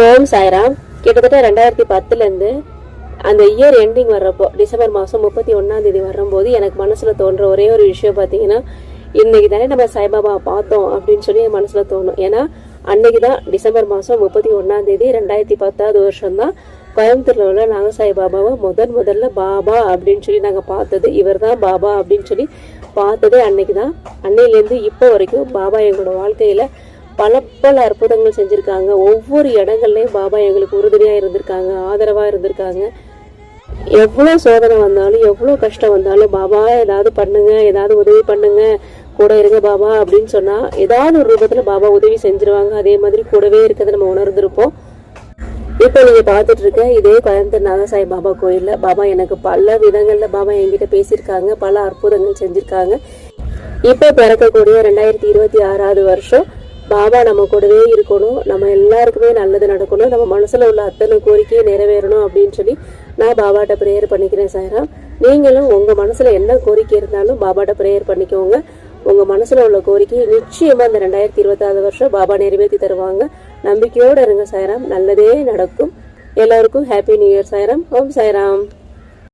ஓம் சாய்ராம் கிட்டத்தட்ட ரெண்டாயிரத்தி பத்துலேருந்து அந்த இயர் எண்டிங் வர்றப்போ டிசம்பர் மாதம் முப்பத்தி ஒன்றாம் தேதி வரும்போது எனக்கு மனசில் தோன்ற ஒரே ஒரு விஷயம் பார்த்தீங்கன்னா இன்னைக்கு தானே நம்ம சாய்பாபா பார்த்தோம் அப்படின்னு சொல்லி என் மனசில் தோணும். ஏன்னா அன்னைக்கு தான் டிசம்பர் மாதம் முப்பத்தி ஒன்றாம் தேதி ரெண்டாயிரத்தி பத்தாவது வருஷம் தான் உள்ள நாக சாய்பாபாவை முதன் முதல்ல பாபா அப்படின்னு சொல்லி நாங்கள் பார்த்தது. இவர் தான் பாபா அப்படின்னு சொல்லி பார்த்ததே அன்னைக்கு தான் அன்னையிலேருந்து இப்போ வரைக்கும் பாபா எங்களோட வாழ்க்கையில் பல பல அற்புதங்கள் செஞ்சுருக்காங்க. ஒவ்வொரு இடங்கள்லையும் பாபா எங்களுக்கு உறுதுணையாக இருந்திருக்காங்க ஆதரவாக இருந்திருக்காங்க. எவ்வளோ சோதனை வந்தாலும் எவ்வளோ கஷ்டம் வந்தாலும் பாபா ஏதாவது பண்ணுங்க ஏதாவது உதவி பண்ணுங்க கூட இருங்க பாபா அப்படின்னு சொன்னால் ஏதாவது ஒரு ரூபத்தில் பாபா உதவி செஞ்சுருவாங்க. அதே மாதிரி கூடவே இருக்கிறத நம்ம உணர்ந்திருப்போம். இப்போ நீங்கள் பார்த்துட்டு இருக்க இதே கோயம்புத்தூர் நாகசாய் பாபா கோயிலில் பாபா எனக்கு பல விதங்களில் பாபா என்கிட்ட பேசியிருக்காங்க பல அற்புதங்கள் செஞ்சுருக்காங்க. இப்போ பிறக்கக்கூடிய ரெண்டாயிரத்தி இருபத்தி ஆறாவது வருஷம் பாபா நம்ம கூடவே இருக்கணும். நம்ம எல்லாருக்குமே நல்லது நடக்கணும். நம்ம மனசில் உள்ள அத்தனை கோரிக்கையை நிறைவேறணும் அப்படின்னு சொல்லி நான் பாபாட்ட ப்ரேயர் பண்ணிக்கிறேன் சாயரா நீங்களும் உங்கள் மனசில் என்ன கோரிக்கை இருந்தாலும் பாபாட்ட ப்ரேயர் பண்ணிக்கோங்க. உங்கள் மனசில் உள்ள கோரிக்கையை நிச்சயமாக இந்த ரெண்டாயிரத்தி இருபத்தாறு வருஷம் பாபா நிறைவேற்றி தருவாங்க. நம்பிக்கையோடு இருங்க சாயராம். நல்லதே நடக்கும். எல்லாருக்கும் ஹாப்பி நியூ இயர் சாயராம். ஓம் சாய்ராம்.